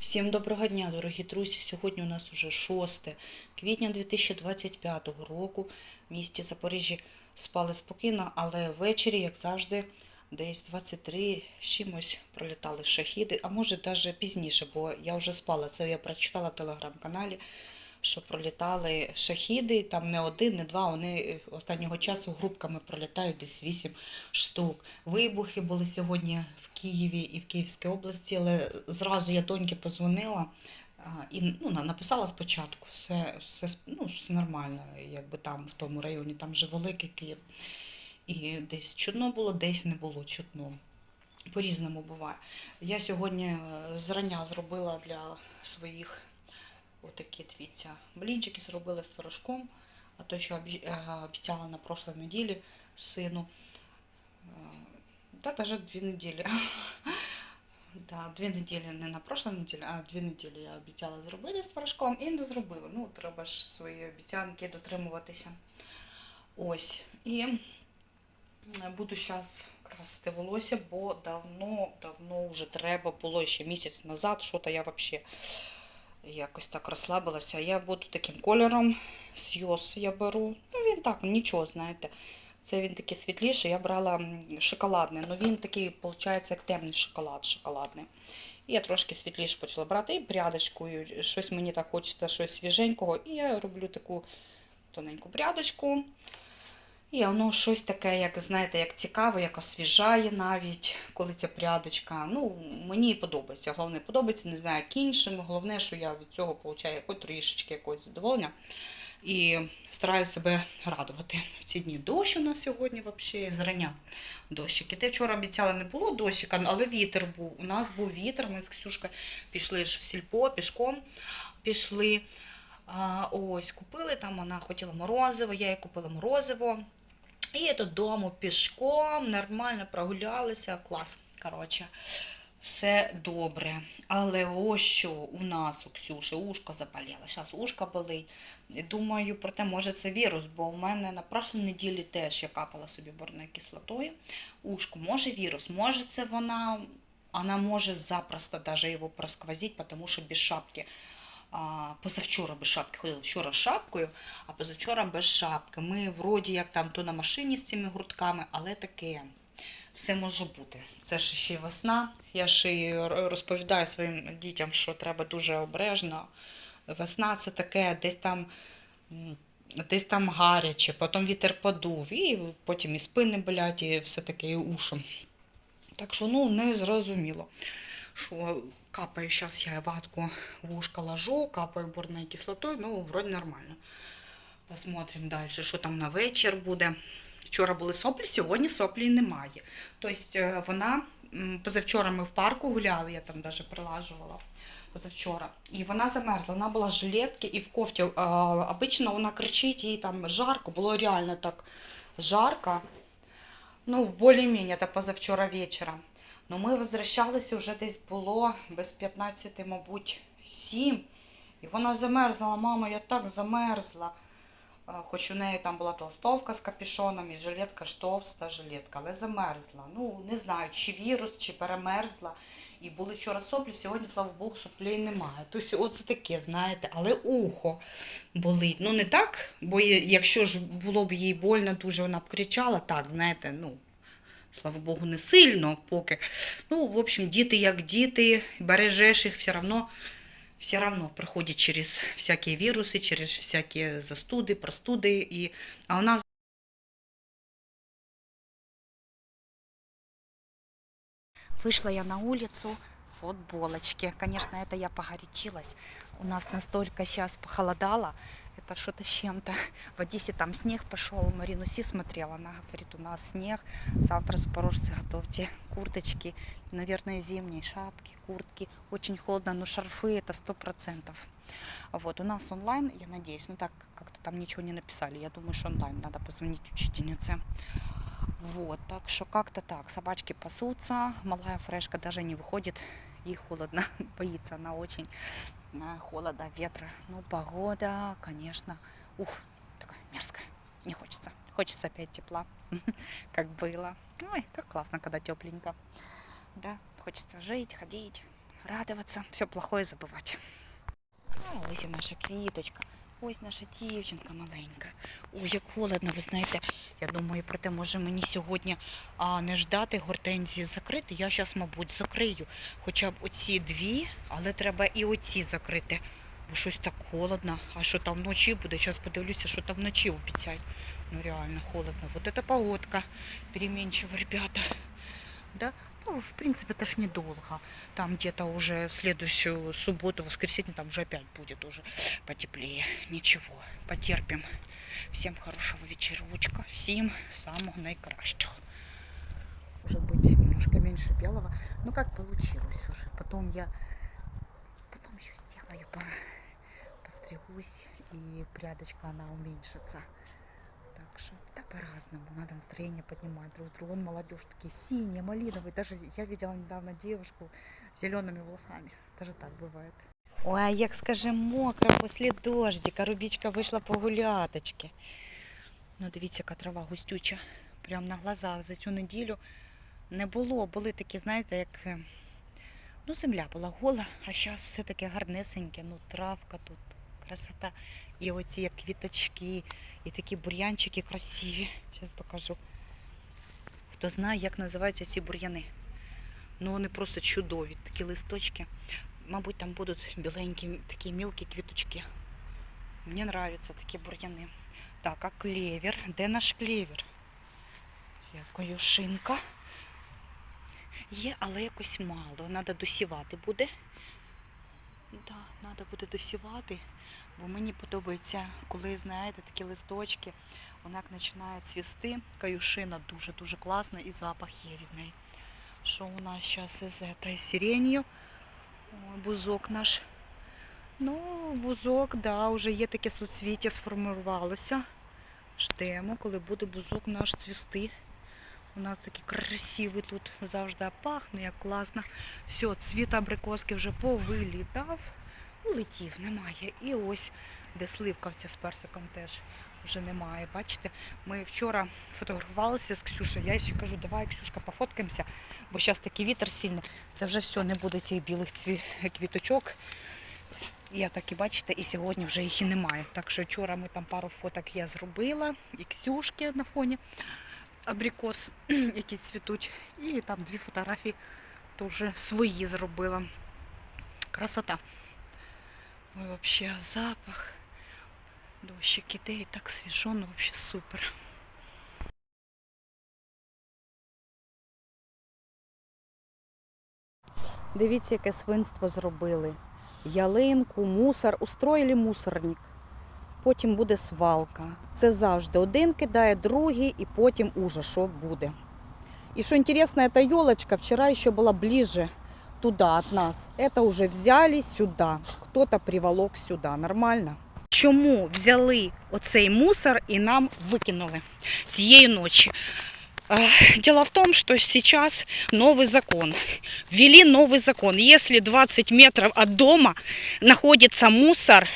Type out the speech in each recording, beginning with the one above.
Всім доброго дня, дорогі друзі. Сьогодні у нас вже 6 квітня 2025 року. В місті Запоріжжі спали спокійно, але ввечері, як завжди, десь 23 з чимось пролітали шахіди, а може навіть пізніше, бо я вже спала. Це я прочитала в телеграм-каналі, що пролітали шахіди, там не один, не два. Вони останнього часу групками пролітають десь 8 штук. Вибухи були сьогодні в Києві і в Київській області, але зразу я доньки позвонила і ну, написала спочатку, все, все, ну, все нормально, якби там в тому районі, там же великий Київ. І десь чутно було, десь не було чутно. По-різному буває. Я сьогодні е, зрання зробила для своїх отакі, дивіться, блінчики зробила з творожком, а то, що е, обіцяла на прошлій неділі сину. Е, Та навіть дві неділі. Да, дві неділі, не на прошлій неділі, а дві неділі я обіцяла зробити з творожком і не зробила. Ну, треба ж свої обіцянки дотримуватися. Ось. І е, буду зараз красити волосся, бо давно, давно вже треба було ще місяць назад, що то я взагалі якось так розслабилася. Я буду таким кольором. Сйоз я беру. Ну, він так, нічого, знаєте. Це він такий світліший. Я брала шоколадний, але він такий, виходить, як темний шоколад, шоколадний. І я трошки світліше почала брати і прядочкою. Щось мені так хочеться, щось свіженького. І я роблю таку тоненьку прядочку. І воно щось таке, як знаєте, як цікаве, як освіжає навіть, коли ця прядочка. Ну, мені подобається. Головне, подобається, не знаю, як іншим. Головне, що я від цього отримую хоч трішечки якогось задоволення. І стараюся себе радувати в ці дні. Дощ у нас сьогодні взагалі зрання дощики. Те вчора обіцяла, не було дощика, але вітер був. У нас був вітер. Ми з Ксюшкою пішли ж в сільпо, пішком пішли. А, ось, купили там, вона хотіла морозиво, я їй купила морозиво. І додому пішком, нормально прогулялися, клас. Коротше, все добре. Але ось що у нас у Ксюші ушко заболіло. Зараз ушко болить. Думаю, проте, може це вірус, бо у мене на прошлій неділі теж я капала собі борною кислотою. Ушко, може вірус, може це вона, вона може запросто даже його просквозити, тому що без шапки. А, позавчора без шапки ходила, вчора з шапкою, а позавчора без шапки. Ми вроді як там то на машині з цими гуртками, але таке. Все може бути. Це ж ще й весна. Я і р- розповідаю своїм дітям, що треба дуже обережно. Весна це таке, десь там, десь там гаряче, потім вітер подув, і потім і спини болять, і все таке, і уші. Так що ну не зрозуміло. Що капаю, зараз я ватку в ушко ложу, капаю борною кислотою, ну, вроде нормально. Посмотрим далі, що там на вечір буде. Вчора були соплі, сьогодні соплі немає. Тобто е, вона позавчора ми в парку гуляли, я там навіть прилажувала позавчора. І вона замерзла. Вона була в жилетці і в кофті. Обично вона кричить, їй там жарко, було реально так жарко. Ну, більш-менш, це позавчора вечором. Ну, ми возвращалися вже десь було без 15, мабуть, 7. І вона замерзла. Мама, я так замерзла. Хоч у неї там була толстовка з капюшоном і жилетка ж товста жилетка, але замерзла. Ну, не знаю, чи вірус, чи перемерзла. І були вчора соплі, сьогодні, слава Богу, соплей немає. Тобто, оце таке, знаєте, але ухо болить. Ну, не так, бо якщо ж було б їй больно, дуже вона б кричала, так, знаєте, ну, слава Богу, не сильно поки. Ну, в общем, діти як діти, бережеш їх все равно, все равно проходять через всякі віруси, через всякі застуди, простуди. І... А у нас Вышла я на улицу в футболочке. Конечно, это я погорячилась. У нас настолько сейчас похолодало. Это что-то с чем-то. В Одессе там снег пошел. Марину Си смотрела. Она говорит, у нас снег. Завтра, запорожцы, готовьте курточки. Наверное, зимние шапки, куртки. Очень холодно, но шарфы это сто процентов. Вот, у нас онлайн, я надеюсь, ну так как-то там ничего не написали. Я думаю, что онлайн надо позвонить учительнице. Вот, так что как-то так. Собачки пасутся, малая фрешка даже не выходит, ей холодно, боится она очень холода, ветра. Ну, погода, конечно, ух, такая мерзкая, не хочется. Хочется опять тепла, как было. Ой, как классно, когда тепленько. Да, хочется жить, ходить, радоваться, все плохое забывать. А ось і наша квіточка. Ось наша дівчинка маленька. Ой, як холодно, ви знаєте. Я думаю, проте може мені сьогодні а, не ждати гортензії закрити. Я зараз, мабуть, закрию. Хоча б оці дві, але треба і оці закрити. Бо щось так холодно. А що там вночі буде? Зараз подивлюся, що там вночі обіцяють. Ну реально холодно. Вот это погодка переменчива, ребята. Да? Ну, в принципе, это ж недолго. Там где-то уже в следующую субботу, воскресенье, там уже опять будет уже потеплее. Ничего, потерпим. Всем хорошего вечерочка, всем самого найкращого. Может быть, немножко меньше белого. Ну, как получилось уже. Потом я... Потом еще сделаю, по... постригусь, и прядочка, она уменьшится. Так что, да, по-разному. Надо настроение поднимать друг другу. Вон молодежь такие синие, малиновые. Даже я видела недавно девушку с зелеными волосами. Даже так бывает. Ой, а як скаже мокро після дождика. Рубічка вийшла погуляточки. Ну, дивіться, яка трава густюча. Прямо на глазах за цю неділю не було. Були такі, знаєте, як е, ну, земля була гола, а зараз все таке гарнесеньке, ну, травка тут, красота. І оці як квіточки, і такі бур'янчики красиві. Зараз покажу. Хто знає, як називаються ці бур'яни. Ну, вони просто чудові, такі листочки. Мабуть, там будуть біленькі такі мілкі квіточки. Мені подобаються такі бур'яни. Так, а клевер? Де наш клевер? Якою шинка. Є, але якось мало. Треба досівати буде. Да, треба буде досівати, бо мені подобається, коли, знаєте, такі листочки, вона як починає цвісти. Каюшина дуже-дуже класна і запах є від неї. Що у нас зараз із цією сиренью? Бузок наш. Ну, бузок, да, вже є таке суцвіття, сформувалося. Ждемо, коли буде бузок наш цвісти. У нас такий красивий тут завжди пахне, як класно. Все, цвіт абрикоски вже повилітав. Улетів, немає. І ось, де сливка ця з персиком теж вже немає. Бачите, ми вчора фотографувалися з Ксюшею. Я ще кажу, давай, Ксюшка, пофоткаємося, бо зараз такий вітер сильний. Це вже все, не буде цих білих цві... квіточок. Я так і бачите, і сьогодні вже їх і немає. Так що вчора ми там пару фоток я зробила, і Ксюшки на фоні абрикос, які цвітуть. І там дві фотографії теж свої зробила. Красота. Ой, вообще запах. Дощик іде так свіжо, ну вообще супер. Дивіться, яке свинство зробили. Ялинку, мусор, устроїли мусорник. Потім буде свалка. Це завжди один кидає, другий, і потім уже що буде. І що інтересно, ця елочка вчора ще була ближе туда от нас. Это уже взяли сюда. Кто-то приволок сюда. Нормально? Чому взяли оцей мусор і нам викинули цієї ночі? Дело в том, что сейчас новый закон. Ввели новый закон. Если 20 метров от дома находится мусор,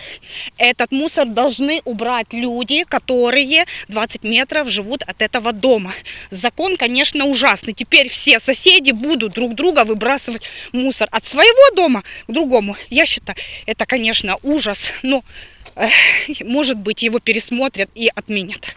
этот мусор должны убрать люди, которые 20 метров живут от этого дома. Закон, конечно, ужасный. Теперь все соседи будут друг друга выбрасывать мусор от своего дома к другому. Я считаю, это, конечно, ужас. Но, может быть, его пересмотрят и отменят.